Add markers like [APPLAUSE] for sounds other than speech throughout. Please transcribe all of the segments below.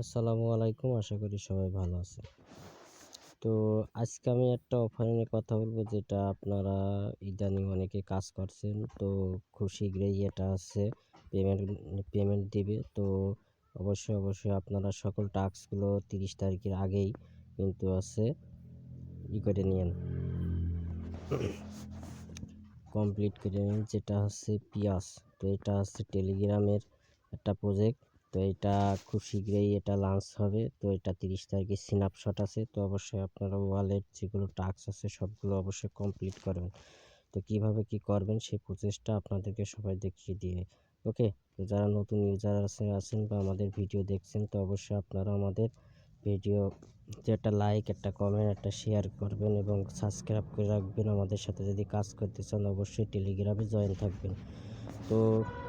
আসসালামু আলাইকুম, আশা করি সবাই ভালো আছে তো আজকে আমি একটা অফার নিয়ে কথা বলব যেটা আপনারা ইদানিং অনেকে কাজ করছেন, তো খুব শীঘ্রই এটা আছে পেমেন্ট পেমেন্ট দিবে। তো অবশ্যই অবশ্যই আপনারা সকল টাস্কগুলো তিরিশ তারিখের আগেই কিন্তু আছে, ই করে নিন কমপ্লিট করে নিন, যেটা হচ্ছে পিয়াস তো এটা হচ্ছে টেলিগ্রামের একটা প্রজেক্ট তো এটা খুব শীঘ্রই এটা লঞ্চ হবে। তো এটা তিরিশ তারিখে স্ন্যাপশট আছে। তো অবশ্যই আপনারা ওয়ালেট যেগুলো টাস্ক আছে সবগুলো অবশ্যই কমপ্লিট করবেন। তো কীভাবে কি করবেন সেই প্রসেসটা আপনাদেরকে সবাই দেখিয়ে দিয়ে। ওকে তো যারা নতুন ইউজার আছে, আছেন বা আমাদের ভিডিও দেখছেন, তো অবশ্যই আপনারা আমাদের ভিডিও একটা লাইক একটা কমেন্ট একটা শেয়ার করবেন এবং সাবস্ক্রাইব করে রাখবেন। আমাদের সাথে যদি কাজ করতে চান, অবশ্যই টেলিগ্রামে জয়েন থাকবেন। তো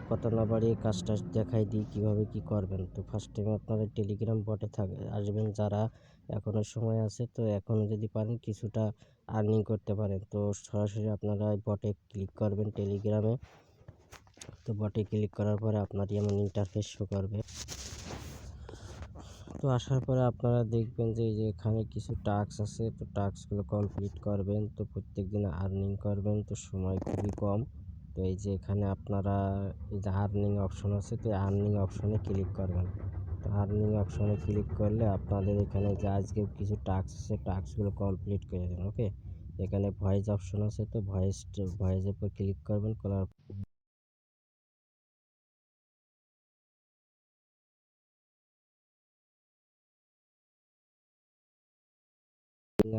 কথা না বাড়িয়ে কাজটা দেখাই দিই কীভাবে কি করবেন। তো ফার্স্ট টাইম আপনারা টেলিগ্রাম বটে থাক, আসবেন যারা এখনও সময় আছে, তো এখনও যদি পারেন কিছুটা আর্নিং করতে পারেন। তো সরাসরি আপনারা বটে ক্লিক করবেন টেলিগ্রামে তো বটে ক্লিক করার পরে আপনার এমন ইন্টারফেস শো করবে। তো আসার পরে আপনারা দেখবেন যে এই যে এখানে কিছু টাস্ক আছে, তো টাস্কগুলো কমপ্লিট করবেন, তো প্রত্যেক দিন আর্নিং করবেন, তো সময় খুবই কম। তো এই যে এখানে আপনারা যে আর্নিং অপশন আছে, তো আর্নিং অপশনে ক্লিক করবেন। তো আর্নিং অপশনে ক্লিক করলে আপনাদের এখানে যে আজকে কিছু টাস্ক আছে টাস্কগুলো কমপ্লিট করে দেন ওকে এখানে ভয়েস অপশন আছে, তো ভয়েস ভয়েসের উপর ক্লিক করবেন, করার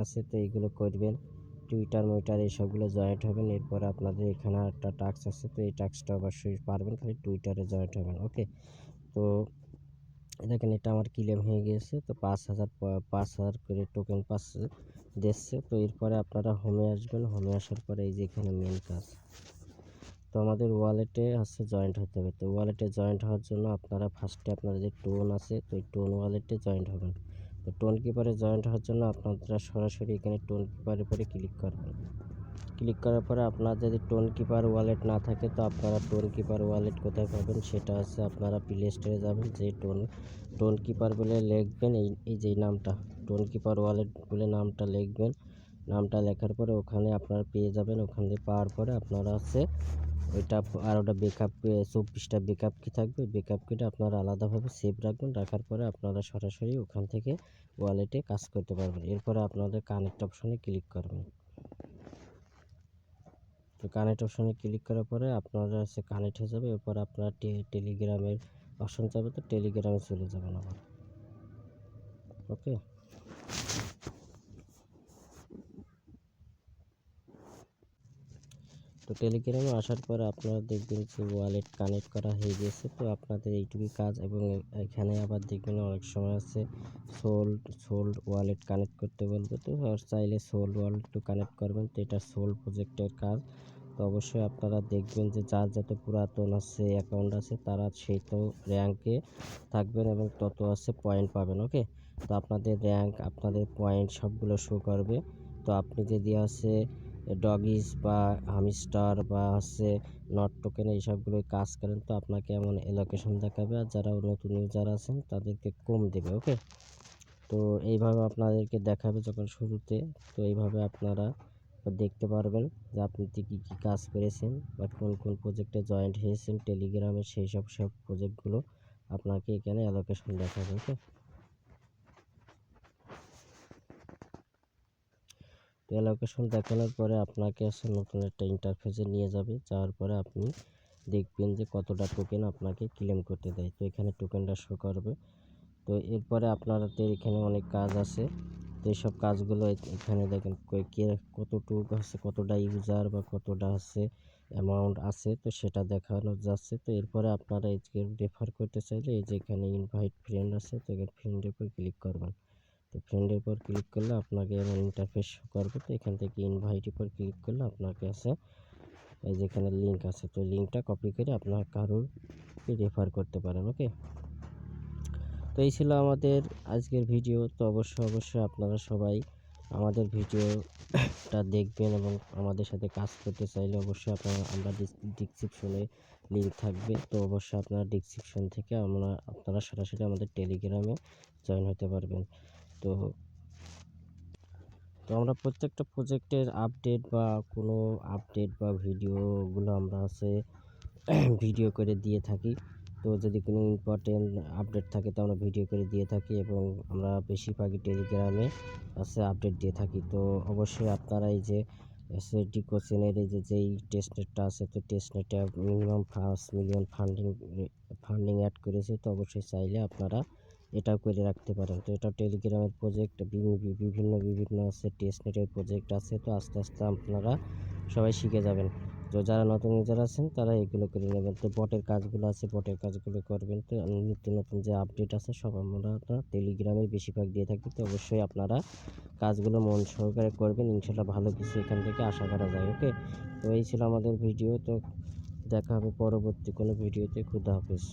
আছে, তো এইগুলো করবেন। টুইটার মুইটার এইসবগুলো জয়েন্ট হবেন। এরপর আপনাদের এখানে একটা টাস্ক আছে, তো এই টাস্কটা অবশ্যই পারবেন, খালি টুইটারে জয়েন্ট হবেন ওকে তো দেখেন, এটা আমার ক্লেম হয়ে গিয়েছে, তো পাঁচ হাজার পাঁচ হাজার করে টোকেন পাচ্ছে দিচ্ছে, তো এরপরে আপনারা হোমে আসবেন হোমে আসার পরে এই যে এখানে মেন কাজ। তো আমাদের ওয়ালেটে হচ্ছে জয়েন্ট হতে হবে, তো ওয়ালেটে জয়েন্ট হওয়ার জন্য আপনারা ফার্স্টে আপনাদের যে টোন আছে, তো টোন ওয়ালেটে জয়েন্ট হবেন। তো টোন কিপারে জয়েন্ট হওয়ার জন্য আপনারা সরাসরি এখানে টোন কিপারের উপরে ক্লিক করবেন। ক্লিক করার পরে আপনার যদি টোন কিপার ওয়ালেট না থাকে, তো আপনারা টোন কিপার ওয়ালেট কোথায় পাবেন? সেটা হচ্ছে আপনারা প্লে স্টোরে যাবেন, যে টোন টোন কিপার বলে লিখবেন, এই এই যে নামটা টোন কিপার ওয়ালেট বলে নামটা লিখবেন। নামটা লেখার পরে ওখানে আপনারা পেয়ে যাবেন। ওখান থেকে পাওয়ার পরে আপনারা হচ্ছে ওইটা আর ওটা বেকআপ চব্বিশটা বেকআপ কি থাকবে। বেকআপ কিটা আপনারা আলাদাভাবে সেভ রাখবেন। রাখার পরে আপনারা সরাসরি ওখান থেকে ওয়ালেটে কাজ করতে পারবেন। এরপরে আপনাদের কানেক্ট অপশনে ক্লিক করবেন। তো কানেক্ট অপশনে ক্লিক করার পরে আপনারা হচ্ছে কানেক্ট হয়ে যাবে। এরপর আপনারা টেলিগ্রামের অপশন যাবে। তো টেলিগ্রামে চলে যাবেন আবার। ওকে তো টেলিগ্রামে আসার পরে আপনারা দেখবেন যে ওয়ালেট কানেক্ট করা হয়ে গেছে। তো আপনাদের এইটুকুই কাজ এবং এখানে আবার দেখবেন অনেক সময় আছে সোল্ড সোল্ড ওয়ালেট কানেক্ট করতে বলবে। তো আর চাইলে সোল্ড ওয়ালেটও কানেক্ট করবেন, তো এটা সোল্ড প্রজেক্টের কাজ। তো অবশ্যই আপনারা দেখবেন যে যার যত পুরাতন আছে অ্যাকাউন্ট আছে তারা সেই তো র্যাঙ্কে থাকবেন এবং তত আছে পয়েন্ট পাবেন ওকে তো আপনাদের র্যাঙ্ক আপনাদের পয়েন্ট সবগুলো শো করবে। তো আপনি যদি আছে ডগিস বা হামিস্টার বা হচ্ছে নট টোকেন এইসবগুলো কাজ করেন। তো আপনাকে এমন এলোকেশন দেখাবে আর যারা নতুন ইউজার আছেন তাদেরকে কম দেবে ওকে তো এইভাবে আপনাদেরকে দেখাবে যখন শুরুতে। তো এইভাবে আপনারা দেখতে পারবেন যে আপনি কী কী কাজ করেছেন বা কোন কোন প্রজেক্টে জয়েন্ট হয়েছেন। টেলিগ্রামে সেই সব সব প্রজেক্টগুলো আপনাকে এখানে অ্যালোকেশন দেখাবে ওকে তো লোকেশন দেখানোর পরে আপনাকে আসলে নতুন একটা ইন্টারফেসে নিয়ে যাবে। যাওয়ার পরে আপনি দেখবেন যে কতটা টোকেন আপনাকে ক্লেম করতে দেয়। তো এখানে টোকেনটা শো করবে। তো এরপরে আপনাদের এখানে অনেক কাজ আছে। তো এইসব কাজগুলো এখানে দেখেন কে কতটুকু আছে কতটা ইউজার বা কতটা আছে অ্যামাউন্ট আছে, তো সেটা দেখানো যাচ্ছে। তো এরপরে আপনারা একে রেফার করতে চাইলে এই যে এখানে ইনভাইট ফ্রেন্ড আছে, তো এখানে ফ্রেন্ডের উপর ক্লিক করবেন। তো ফ্রেন্ডের উপর ক্লিক করলে আপনাকে এমন ইন্টারফেস করবে। তো এখান থেকে ইনভাইট উপর ক্লিক করলে আপনাকে আছে, এই যেখানে লিঙ্ক আছে। তো লিঙ্কটা কপি করে আপনার কারোর রেফার করতে পারেন ওকে তো এই ছিল আমাদের আজকের ভিডিও তো অবশ্যই অবশ্যই আপনারা সবাই আমাদের ভিডিওটা দেখবেন এবং আমাদের সাথে কাজ করতে চাইলে অবশ্যই আপনারা, আমরা ডিসক্রিপশনে লিঙ্ক থাকবে। তো অবশ্যই আপনারা ডিসক্রিপশন থেকে আমরা, আপনারা সরাসরি আমাদের টেলিগ্রামে জয়েন হতে পারবেন। তো তো আমরা প্রত্যেকটা প্রজেক্টের আপডেট বা কোনো আপডেট বা ভিডিওগুলো আমরা আছে ভিডিও [CLEARS THROAT] করে দিয়ে থাকি। তো যদি কোনো ইম্পর্টেন্ট আপডেট থাকে তো আমরা ভিডিও করে দিয়ে থাকি এবং আমরা বেশিরভাগই টেলিগ্রামে আছে আপডেট দিয়ে থাকি। তো অবশ্যই আপনারা এই যে এসএসডি কোচিনের এই যে যেই টেস্টনেটটা আছে, তো টেস্টনেটে মিনিমাম পাঁচ মিলিয়ন ফান্ডিং ফান্ডিং অ্যাড করেছে, তো অবশ্যই চাইলে আপনারা এটাও করে রাখতে পারেন তো এটা টেলিগ্রামের প্রজেক্ট বিভিন্ন বিভিন্ন আছে টেস্ট টেস্টনেটের প্রজেক্ট আছে। তো আস্তে আস্তে আপনারা সবাই শিখে যাবেন। তো যারা নতুন ইউজার আছেন, তারা এগুলো করে নেবেন। তো বটের কাজগুলো আছে বটের কাজগুলো করবেন। তো নিত্য নতুন যে আপডেট আছে, সব আমরা টেলিগ্রামে বেশিরভাগ দিয়ে থাকি। তো অবশ্যই আপনারা কাজগুলো মন সহকারে করবেন। ইনশাল্লাহ ভালো কিছু এখান থেকে আশা করা যায় ওকে তো এই ছিল আমাদের ভিডিও তো দেখা হবে পরবর্তী কোনো ভিডিওতে খুদা হাফেজ।